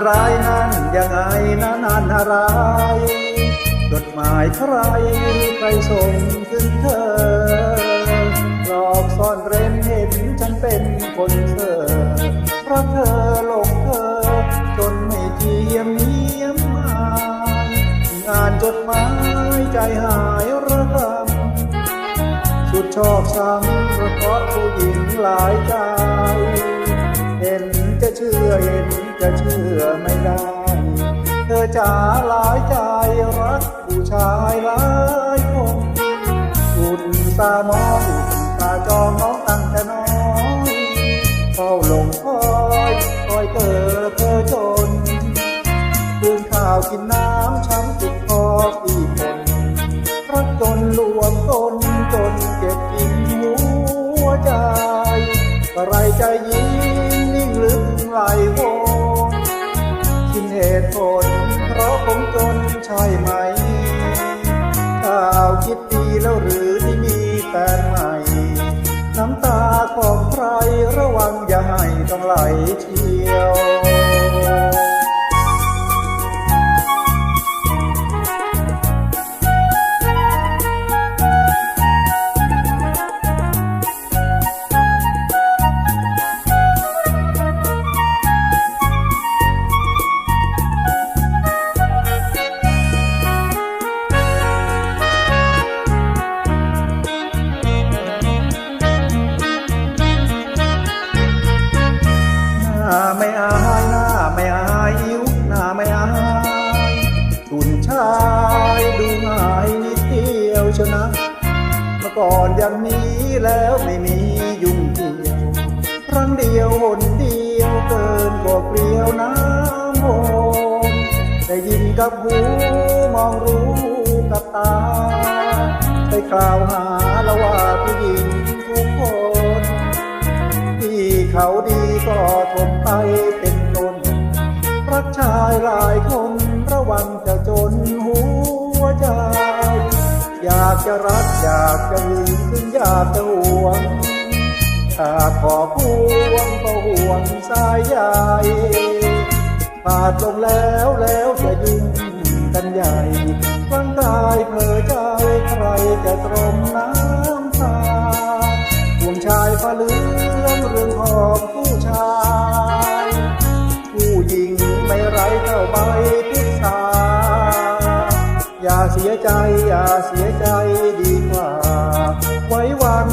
อะไรนั่นยังไงนะนั่นอะไร จดหมายใครใครส่งถึงเธอ หลอกซ่อนเร้นเห็นฉันเป็นคนเธอเพราะเธอหลงเธอ จนไม่เทียมเนียมมางานจดหมายใจหายระกำสุดชอบช้ำเพราะผู้หญิงหลายใจ จะเชื่อเห็นจะเชื่อไม่ได้ เธอจ๋าหลายใจรักผู้ชายหลายคนอุดตามองอุดตาจองน้องตั้งแต่น้อยเฝ้าลงคอยคอยเกิดเธอจนดื่มข้าวกินน้ำช้ำจิตคออีกคนรักจนรวมต้นจนเก็บกินหัวใจก็ไรใจยิงนิ่ง ลึกไหลวงคิดเหตุผลเพราะผมจนใช่ไหมข่าวคิดดีแล้วหรือที่มีแฟนใหม่ น้ำตาของใครระวังอย่าให้ต้องไหลเชี่ยว ชายดูง่ายนิดเดียวชนะ เมื่อก่อนอย่างนี้แล้วไม่มียุ่งเกี่ยวครั้งเดียวหนเดียวเกินกว่าเปลี่ยวน้ำโมนได้ยินกับหูมองรู้กับตาไปกล่าวหาล้วว่าผู้หญิงทุกคนที่เขาดีก็ทนไปเป็นตนรักชายหลายคนระวังจะ จะรักอยากจะหึงถึงอยากจะห่วงถ้าขอพวงก็ห่วงสายใยพลาดลงแล้วแล้วจะยุ่งกันใหญ่ร่างกายเผลอใจใครจะตรมน้ำตาห่วงชายผ้าเหลืองเรื่องของผู้ชาย ผู้หญิงไม่ไรเท่าใบ เสียใจอย่าเสียใจดีกว่า ไว้วัน